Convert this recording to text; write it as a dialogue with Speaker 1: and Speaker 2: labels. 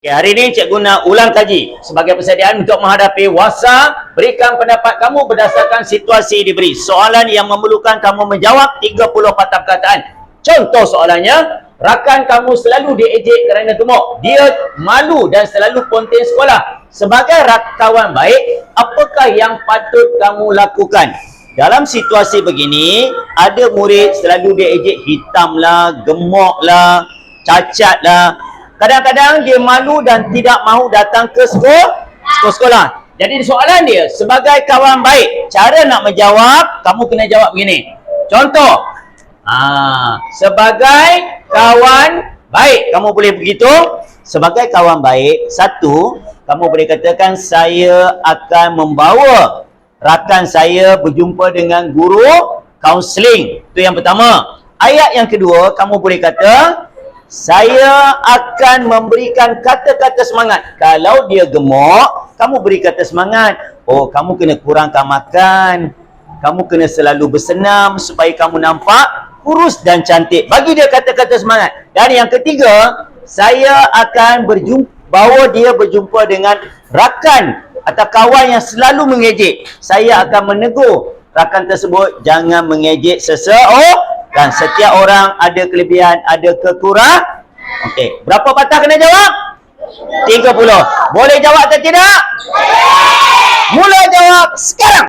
Speaker 1: Okay, hari ini cikgu nak ulang kaji sebagai persediaan untuk menghadapi WhatsApp. Berikan pendapat kamu berdasarkan situasi diberi. Soalan yang memerlukan kamu menjawab 30 patah perkataan. Contoh soalannya, rakan kamu selalu diejek kerana gemuk. Dia malu dan selalu ponten sekolah. Sebagai rak- kawan baik, apakah yang patut kamu lakukan? Dalam situasi begini, ada murid selalu diejek lah, cacat lah. Kadang-kadang dia malu dan tidak mahu datang ke sekolah, sekolah, sekolah. Jadi soalan dia, sebagai kawan baik, cara nak menjawab, kamu kena jawab begini. Contoh, ah, sebagai kawan baik, kamu boleh begitu. Sebagai kawan baik, satu, kamu boleh katakan saya akan membawa rakan saya berjumpa dengan guru kaunseling. Itu yang pertama. Ayat yang kedua, kamu boleh kata, saya akan memberikan kata-kata semangat. Kalau dia gemuk, kamu beri kata semangat. Oh, kamu kena kurangkan makan. Kamu kena selalu bersenam supaya kamu nampak kurus dan cantik. Bagi dia kata-kata semangat. Dan yang ketiga, saya akan berjumpa, bawa dia berjumpa dengan rakan atau kawan yang selalu mengejek. Saya akan menegur rakan tersebut jangan mengejek seseorang dan setiap orang ada kelebihan, ada kekurangan. Okey, berapa patah kena jawab? 30. Boleh jawab atau tidak? Mula jawab sekarang.